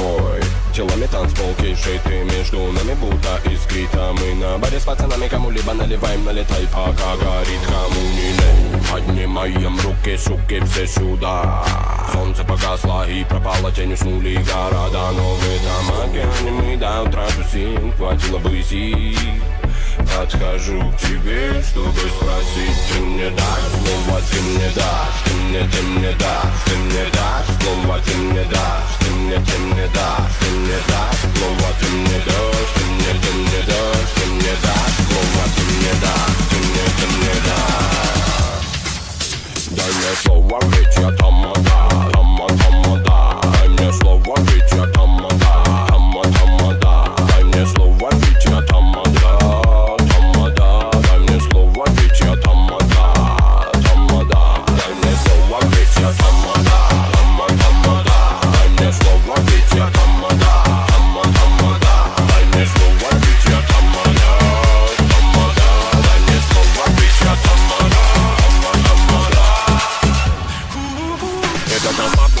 бортовой Телами танцпол кишит и между нами будто искрит А мы на баре с пацанами кому-либо наливаем Налетай пока горит кому не лень Поднимаем руки, суки, все сюда Солнце погасло и пропала тень Уснули города, но в этом океане мы до утра тусим Хватило бы сил Подхожу к тебе, чтобы спросить Ты мне дашь снова, ты мне дашь Ты мне, ты мне дашь, ты мне дашь Снова ты мне дашь, ты мне, ты мне дашь Ты мне дашь, Don't my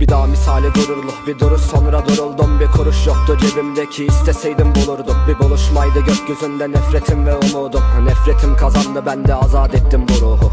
bir daha misali gururlu bir duruş sonra duruldum. Bir kuruş yoktu cebimdeki isteseydim bulurdum. Bir buluşmaydı gökyüzünde nefretim ve umudum. Nefretim kazandı ben de azat ettim bu ruhu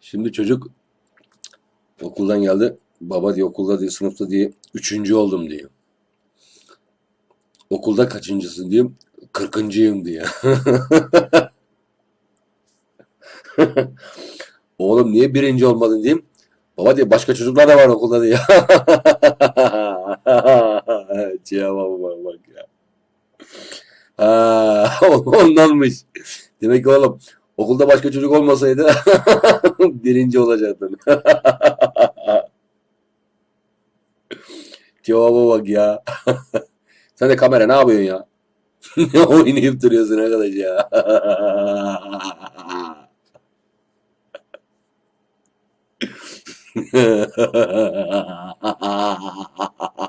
Şimdi çocuk okuldan geldi. Baba diye okulda diye sınıfta diye üçüncü oldum diyor. Okulda kaçıncısın diyeyim. Kırkıncıyım diye. Oğlum niye birinci olmadın diyeyim. Baba diye başka çocuklar da var okulda diye. Ya. Ha, ondanmış. Demek ki oğlum okulda başka çocuk olmasaydı birinci olacaktın. Cevaba bak ya. Sen de kamera ne yapıyorsun ya? ne oynayıp duruyorsun arkadaş ya?